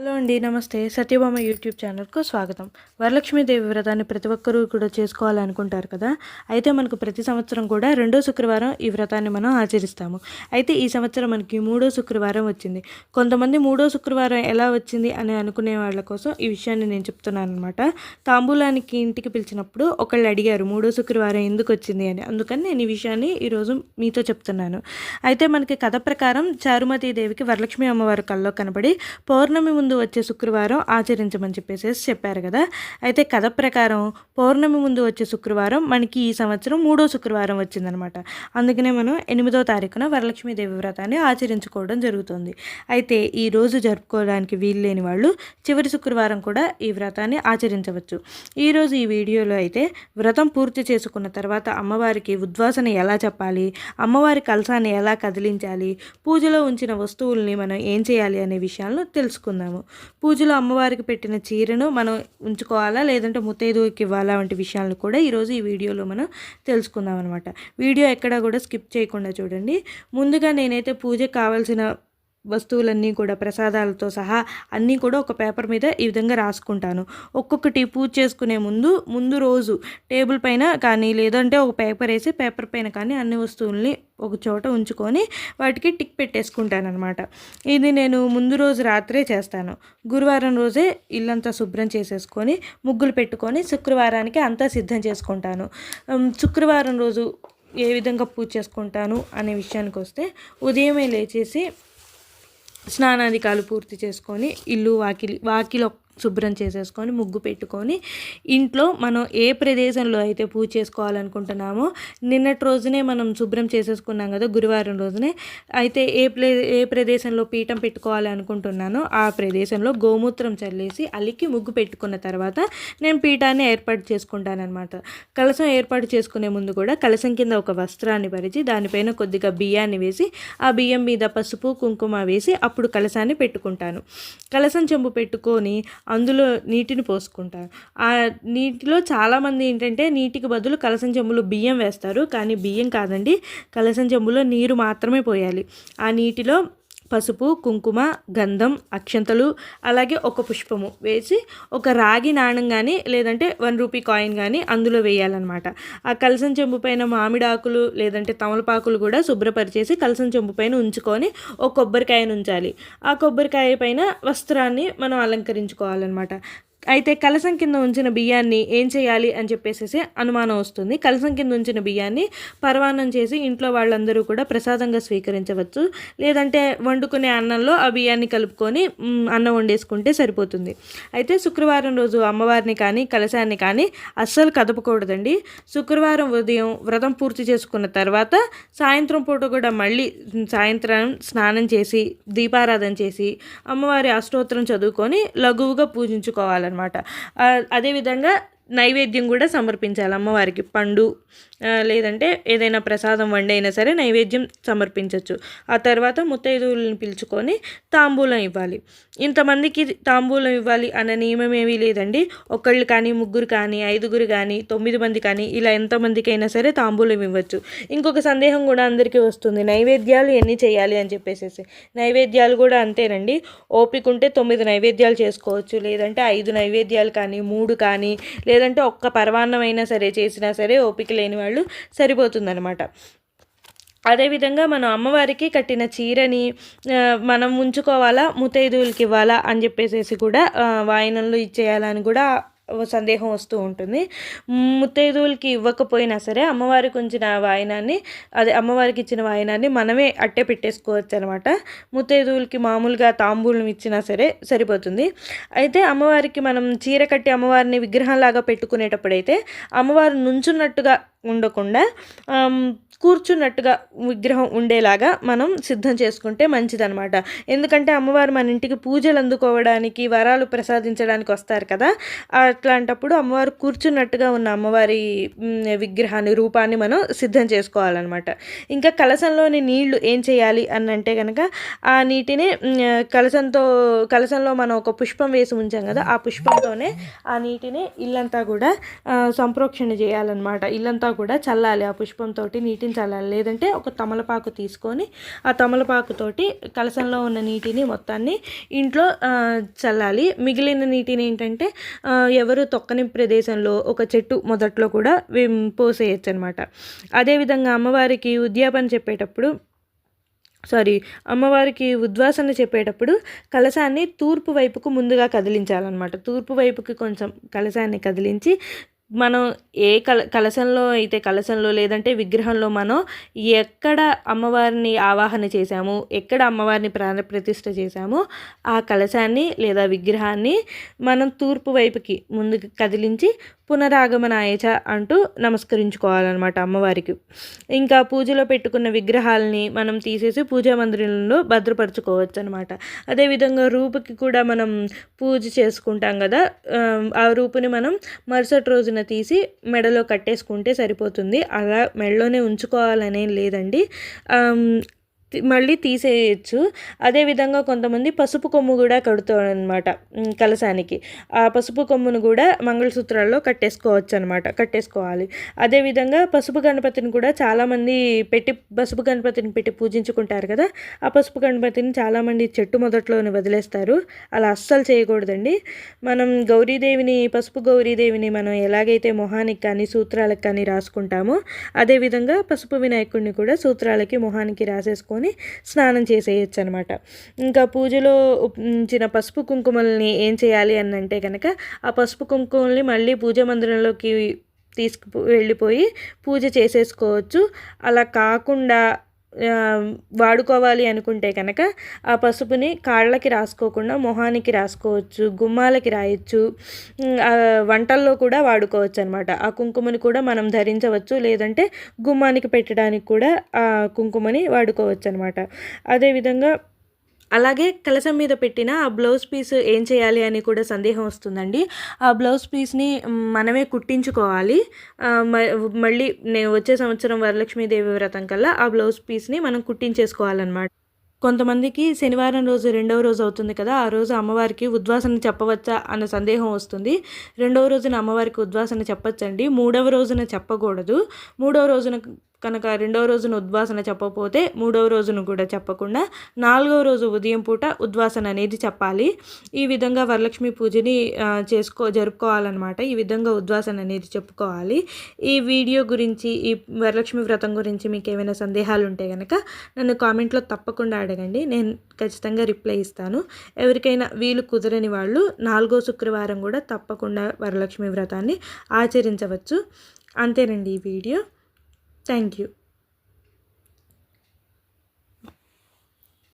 Hello అండి నమస్తే. Satyabhama YouTube ఛానల్కు స్వాగతం. వరలక్ష్మీదేవి వ్రతాన్ని ప్రతి ఒక్కరూ కూడా చేసుకోవాలనుకుంటారు కదా? అయితే మనకు ప్రతి సంవత్సరం కూడా రెండో శుక్రవారం ఈ వ్రతాన్ని మనం ఆచరిస్తాము. అయితే ఈ సంవత్సరం మనకి మూడో శుక్రవారం వచ్చింది. కొంతమంది మూడో శుక్రవారం ఎలా వచ్చింది అని అనుకునే వాళ్ళ కోసం ఈ విషయాన్ని నేను చెప్తున్నాను అనమాట తాంబూలానికి ఇంటికి పిలిచినప్పుడు ఒకళ్ళు అడిగారు మూడో శుక్రవారం ఎందుకు వచ్చింది? అని. అందుకని నేను ఈ విషయాన్ని ఈరోజు మీతో చెప్తున్నాను. అయితే మనకి కథ ప్రకారం చారుమతి దేవికి వరలక్ష్మి అమ్మవారి కల్లో కనబడి పౌర్ణమి ముందు ముందు వచ్చే శుక్రవారం ఆచరించమని చెప్పేసి చెప్పారు కదా. అయితే కథ ప్రకారం పౌర్ణమి ముందు వచ్చే శుక్రవారం మనకి ఈ సంవత్సరం మూడో శుక్రవారం వచ్చిందనమాట. అందుకనే మనం ఎనిమిదో తారీఖున వరలక్ష్మీదేవి వ్రతాన్ని ఆచరించుకోవడం జరుగుతుంది. అయితే ఈ రోజు జరుపుకోవడానికి వీలు లేని వాళ్ళు చివరి శుక్రవారం కూడా ఈ వ్రతాన్ని ఆచరించవచ్చు. ఈరోజు ఈ వీడియోలో అయితే వ్రతం పూర్తి చేసుకున్న తర్వాత అమ్మవారికి ఉద్వాసన ఎలా చెప్పాలి అమ్మవారి కలసాన్ని ఎలా కదిలించాలి పూజలో ఉంచిన వస్తువుల్ని మనం ఏం చేయాలి అనే విషయాలను తెలుసుకుందాము. పూజలో అమ్మవారికి పెట్టిన చీరను మనం ఉంచుకోవాలా లేదంటే ముత్తైదువుకి ఇవ్వాలా వంటి విషయాలను కూడా ఈరోజు ఈ వీడియోలో మనం తెలుసుకుందాం అనమాట వీడియో ఎక్కడా కూడా స్కిప్ చేయకుండా చూడండి. ముందుగా నేనైతే పూజకు కావాల్సిన వస్తువులన్నీ కూడా ప్రసాదాలతో సహా అన్నీ కూడా ఒక పేపర్ మీద ఈ విధంగా రాసుకుంటాను. ఒక్కొక్కటి పూజ చేసుకునే ముందు ముందు రోజు టేబుల్ పైన కానీ లేదంటే ఒక పేపర్ వేసి పేపర్ పైన కానీ అన్ని వస్తువుల్ని ఒక చోట ఉంచుకొని వాటికి టిక్ పెట్టేసుకుంటాను అనమాట ఇది నేను ముందు రోజు రాత్రే చేస్తాను. గురువారం రోజే ఇల్లంతా శుభ్రం చేసేసుకొని ముగ్గులు పెట్టుకొని శుక్రవారానికి అంతా సిద్ధం చేసుకుంటాను. శుక్రవారం రోజు ఏ విధంగా పూజ చేసుకుంటాను అనే విషయానికి వస్తే ఉదయమే లేచేసి స్నానాధికాలు పూర్తి చేసుకొని ఇల్లు వాకిలి వాకిలి శుభ్రం చేసేసుకొని ముగ్గు పెట్టుకొని ఇంట్లో మనం ఏ ప్రదేశంలో అయితే పూజ చేసుకోవాలనుకుంటున్నామో నిన్నటి రోజునే మనం శుభ్రం చేసేసుకున్నాం కదా గురువారం రోజునే. అయితే ఏ ప్లే ఏ ప్రదేశంలో పీఠం పెట్టుకోవాలి అనుకుంటున్నానో ఆ ప్రదేశంలో గోమూత్రం చల్లేసి అలికి ముగ్గు పెట్టుకున్న తర్వాత నేను పీఠాన్ని ఏర్పాటు చేసుకుంటానన్నమాట. కలసం ఏర్పాటు చేసుకునే ముందు కూడా కలసం కింద ఒక వస్త్రాన్ని పరిచి దానిపైన కొద్దిగా బియ్యాన్ని వేసి ఆ బియ్యం మీద పసుపు కుంకుమ వేసి అప్పుడు కలసాన్ని పెట్టుకుంటాను. కలసం చెంబు పెట్టుకొని అందులో నీటిని పోసుకుంటారు. ఆ నీటిలో చాలామంది ఏంటంటే నీటికి బదులు కలసం చెంబులో బియ్యం వేస్తారు. కానీ బియ్యం కాదండి కలసం చెంబులో నీరు మాత్రమే పోయాలి. ఆ నీటిలో పసుపు కుంకుమ గంధం అక్షంతలు అలాగే ఒక పుష్పము వేసి ఒక రాగి నాణం కానీ లేదంటే వన్ రూపీ కాయిన్ కానీ అందులో వేయాలన్నమాట. ఆ కలసం చెంబు పైన మామిడాకులు లేదంటే తమలపాకులు కూడా శుభ్రపరిచేసి కలసం చెంబు పైన ఉంచుకొని ఒక కొబ్బరికాయను ఉంచాలి. ఆ కొబ్బరికాయ పైన వస్త్రాన్ని మనం అలంకరించుకోవాలన్నమాట. అయితే కలసం కింద ఉంచిన బియ్యాన్ని ఏం చేయాలి అని చెప్పేసి అనుమానం వస్తుంది. కలసం కింద ఉంచిన బియ్యాన్ని పరమాన్నం చేసి ఇంట్లో వాళ్ళందరూ కూడా ప్రసాదంగా స్వీకరించవచ్చు. లేదంటే వండుకునే అన్నంలో ఆ బియ్యాన్ని కలుపుకొని అన్నం వండేసుకుంటే సరిపోతుంది. అయితే శుక్రవారం రోజు అమ్మవారిని కానీ కలశాన్ని కానీ అస్సలు కదపకూడదండి. శుక్రవారం ఉదయం వ్రతం పూర్తి చేసుకున్న తర్వాత సాయంత్రం పూట కూడా మళ్ళీ సాయంత్రం స్నానం చేసి దీపారాధన చేసి అమ్మవారి అష్టోత్తరం చదువుకొని లఘువుగా పూజించుకోవాలి అనమాట అదేవిధంగా నైవేద్యం కూడా సమర్పించాలి అమ్మవారికి. పండు లేదంటే ఏదైనా ప్రసాదం వండైనా సరే నైవేద్యం సమర్పించవచ్చు ఆ తర్వాత ముత్తైదువులను పిలుచుకొని తాంబూలం ఇవ్వాలి. ఇంతమందికి తాంబూలం ఇవ్వాలి అన్న నియమం ఏమీ లేదండి. ఒకళ్ళు కానీ ముగ్గురు కానీ ఐదుగురు కానీ తొమ్మిది మంది కానీ ఇలా ఎంతమందికైనా సరే తాంబూలం ఇవ్వచ్చు. ఇంకొక సందేహం కూడా అందరికీ వస్తుంది. నైవేద్యాలు ఎన్ని చేయాలి అని చెప్పేసి నైవేద్యాలు కూడా అంతేనండి. ఓపిక ఉంటే తొమ్మిది నైవేద్యాలు చేసుకోవచ్చు. లేదంటే ఐదు నైవేద్యాలు కానీ మూడు కానీ లేదా లేదంటే ఒక్క పరవాన్నం అయినా సరే చేసినా సరే ఓపిక లేని వాళ్ళు సరిపోతుందన్నమాట. అదేవిధంగా మనం అమ్మవారికి కట్టిన చీరని మనం ఉంచుకోవాలా ముతైదువులకి ఇవ్వాలా అని చెప్పేసి కూడా ఆ, వాయినంలో ఇచ్చేయాలని కూడా సందేహం వస్తూ ఉంటుంది. ముత్తైదువులకి ఇవ్వకపోయినా సరే అమ్మవారికి ఉంచిన వాయినాన్ని అదే అమ్మవారికి ఇచ్చిన వాయినాన్ని మనమే అట్టే పెట్టేసుకోవచ్చు అనమాట ముత్తైదువులకి మామూలుగా తాంబూలం ఇచ్చినా సరే సరిపోతుంది. అయితే అమ్మవారికి మనం చీర కట్టి అమ్మవారిని విగ్రహంలాగా పెట్టుకునేటప్పుడైతే అమ్మవారు నుంచున్నట్టుగా ఉండకుండా కూర్చున్నట్టుగా విగ్రహం ఉండేలాగా మనం సిద్ధం చేసుకుంటే మంచిదనమాట ఎందుకంటే అమ్మవారు మన ఇంటికి పూజలు అందుకోవడానికి వరాలు ప్రసాదించడానికి వస్తారు కదా. అట్లాంటప్పుడు అమ్మవారు కూర్చున్నట్టుగా ఉన్న అమ్మవారి విగ్రహాన్ని రూపాన్ని మనం సిద్ధం చేసుకోవాలన్నమాట. ఇంకా కలసంలోని నీళ్ళు ఏం చేయాలి అని అంటే కనుక ఆ నీటిని కలసంతో కలసంలో మనం ఒక పుష్పం వేసి ఉంచాం కదా ఆ పుష్పంతోనే ఆ నీటిని ఇల్లంతా కూడా సంప్రోక్షణ చేయాలన్నమాట. ఇల్లంతా కూడా చల్లాలి ఆ పుష్పంతో నీటిని చల్లాలి. లేదంటే ఒక తమలపాకు తీసుకొని ఆ తమలపాకుతోటి కలసంలో ఉన్న నీటిని మొత్తాన్ని ఇంట్లో చల్లాలి. మిగిలిన నీటిని ఏంటంటే ఎవరు తొక్కని ప్రదేశంలో ఒక చెట్టు మొదట్లో కూడా పోసేయచ్చు అనమాట అదేవిధంగా అమ్మవారికి ఉద్యాపన చెప్పేటప్పుడు సారీ అమ్మవారికి ఉద్వాసన చెప్పేటప్పుడు కలశాన్ని తూర్పు వైపుకు ముందుగా కదిలించాలన్నమాట. తూర్పు వైపుకి కొంచెం కలశాన్ని కదిలించి మనం ఏ కల కలశంలో అయితే కలశంలో లేదంటే విగ్రహంలో మనం ఎక్కడ అమ్మవారిని ఆవాహన చేశాము ఎక్కడ అమ్మవారిని ప్రాణ ప్రతిష్ఠ చేశామో ఆ కలశాన్ని లేదా విగ్రహాన్ని మనం తూర్పు వైపుకి ముందుకు కదిలించి పునరాగమనాయచ అంటూ నమస్కరించుకోవాలన్నమాట అమ్మవారికి. ఇంకా పూజలో పెట్టుకున్న విగ్రహాలని మనం తీసేసి పూజా మందిరంలో భద్రపరచుకోవచ్చు అనమాట అదేవిధంగా రూపుకి కూడా మనం పూజ చేసుకుంటాం కదా ఆ రూపుని మనం మరుసటి రోజున తీసి మెడలో కట్టేసుకుంటే సరిపోతుంది. అలా మెడలోనే ఉంచుకోవాలనేం లేదండి. మళ్ళీ తీసేయచ్చు. అదేవిధంగా కొంతమంది పసుపు కొమ్ము కూడా కడుతారు అనమాట కలసానికి ఆ పసుపు కొమ్మును కూడా మంగళసూత్రాల్లో కట్టేసుకోవచ్చు అనమాట కట్టేసుకోవాలి అదేవిధంగా పసుపు గణపతిని కూడా చాలామంది పెట్టి పసుపు గణపతిని పెట్టి పూజించుకుంటారు కదా ఆ పసుపు గణపతిని చాలామంది చెట్టు మొదట్లోనే వదిలేస్తారు. అలా అస్సలు చేయకూడదండి. మనం గౌరీదేవిని పసుపు గౌరీదేవిని మనం ఎలాగైతే మొహానికి కానీ సూత్రాలకు కానీ రాసుకుంటామో అదేవిధంగా పసుపు వినాయకుడిని కూడా సూత్రాలకి మొహానికి రాసేసుకొని చేసుకొని స్నానం చేసేయచ్చు అనమాట ఇంకా పూజలో ఉంచిన పసుపు కుంకుమల్ని ఏం చేయాలి అని అంటే కనుక ఆ పసుపు కుంకుమల్ని మళ్ళీ పూజ మందిరంలోకి తీసుకు వెళ్ళిపోయి పూజ చేసేసుకోవచ్చు. అలా కాకుండా వాడుకోవాలి అనుకుంటే కనుక ఆ పసుపుని కాళ్ళకి రాసుకోకుండా మొహానికి రాసుకోవచ్చు గుమ్మాలకి రాయొచ్చు వంటల్లో కూడా వాడుకోవచ్చు అనమాట ఆ కుంకుమని కూడా మనం ధరించవచ్చు లేదంటే గుమ్మానికి పెట్టడానికి కూడా ఆ కుంకుమని వాడుకోవచ్చు అనమాట అదేవిధంగా అలాగే కలసం మీద పెట్టిన ఆ బ్లౌజ్ పీస్ ఏం చేయాలి అని కూడా సందేహం వస్తుందండి. ఆ బ్లౌజ్ పీస్ని మనమే కుట్టించుకోవాలి. మళ్ళీ నేను వచ్చే సంవత్సరం వరలక్ష్మీదేవి వ్రతం కల్లా ఆ బ్లౌజ్ పీస్ని మనం కుట్టించేసుకోవాలన్నమాట. కొంతమందికి శనివారం రోజు రెండవ రోజు అవుతుంది కదా ఆ రోజు అమ్మవారికి ఉద్వాసన చెప్పవచ్చా అన్న సందేహం వస్తుంది. రెండవ రోజున అమ్మవారికి ఉద్వాసన చెప్పచ్చండి. మూడవ రోజున చెప్పకూడదు. మూడవ రోజున కనుక రెండవ రోజున ఉద్వాసన చెప్పపోతే మూడవ రోజును కూడా చెప్పకుండా నాలుగవ రోజు ఉదయం పూట ఉద్వాసన అనేది చెప్పాలి. ఈ విధంగా వరలక్ష్మి పూజని చేసుకో జరుపుకోవాలన్నమాట. ఈ విధంగా ఉద్వాసన అనేది చెప్పుకోవాలి. ఈ వీడియో గురించి ఈ వరలక్ష్మి వ్రతం గురించి మీకు ఏమైనా సందేహాలు ఉంటే కనుక నన్ను కామెంట్లో తప్పకుండా అడగండి. నేను ఖచ్చితంగా రిప్లై ఇస్తాను. ఎవరికైనా వీలు కుదరని వాళ్ళు నాలుగో శుక్రవారం కూడా తప్పకుండా వరలక్ష్మి వ్రతాన్ని ఆచరించవచ్చు. అంతేనండి ఈ వీడియో. Thank you.